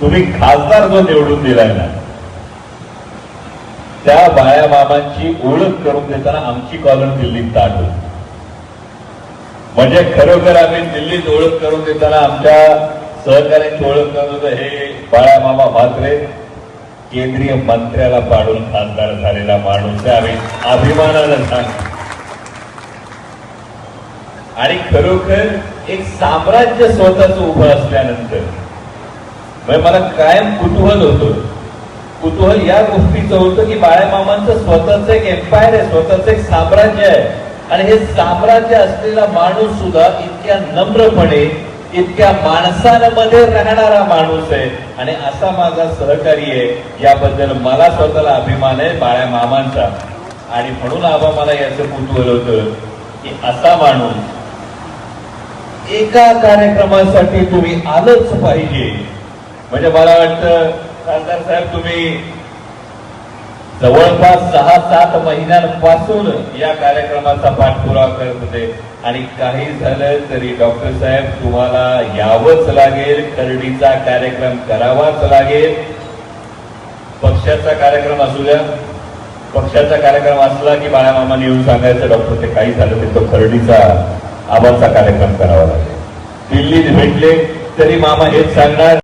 तुम्ही खासदार जो निवडून दिलाय ना त्या बाळ्या ओळख करून देताना आमची कॉलर दिल्लीत ताट होती. म्हणजे खरोखर आम्ही दिल्लीत ओळख करून देताना आमच्या सहकार्यांची ओळख करून हे बाळा मामा म्हात्रे केंद्रीय मंत्र्याला पाडून खासदार झालेला माणूस आम्ही अभिमानानं सांग आणि खरोखर एक साम्राज्य स्वतःच उभं असल्यानंतर म्हणजे मला कायम कुतूहल होतं. कुतूहल या गोष्टीचं होतं की बाळ्यामामांचं स्वतःच एक एम्पायर आहे स्वतःच एक साम्राज्य आहे. आणि हे साम्राज्य असलेला माणूस सुद्धा इतक्या नम्रपणे इतक्या माणसांमध्ये राहणारा माणूस आहे. आणि असा माझा सहकारी आहे याबद्दल मला स्वतःला अभिमान आहे बाळ्या मामांचा आणि म्हणून आबा मला याचं कुतूहल होतं की असा माणूस एका कार्यक्रमासाठी तुम्ही आलंच पाहिजे. म्हणजे मला वाटतं खासदार साहेब तुम्ही जवळपास सहा सात महिन्यांपासून या कार्यक्रमाचा पाठपुरावा करत होते. आणि काही झालं तरी डॉक्टर साहेब तुम्हाला यावंच लागेल करडीचा कार्यक्रम करावाच लागेल. पक्षाचा कार्यक्रम असू द्या. पक्षाचा कार्यक्रम असला की बाळामामाने येऊन सांगायचं डॉक्टर ते काही झालं ते तो करडीचा आबाचा कार्यक्रम करावा लागेल. दिल्लीत भेटले तरी मामा हेच सांगणार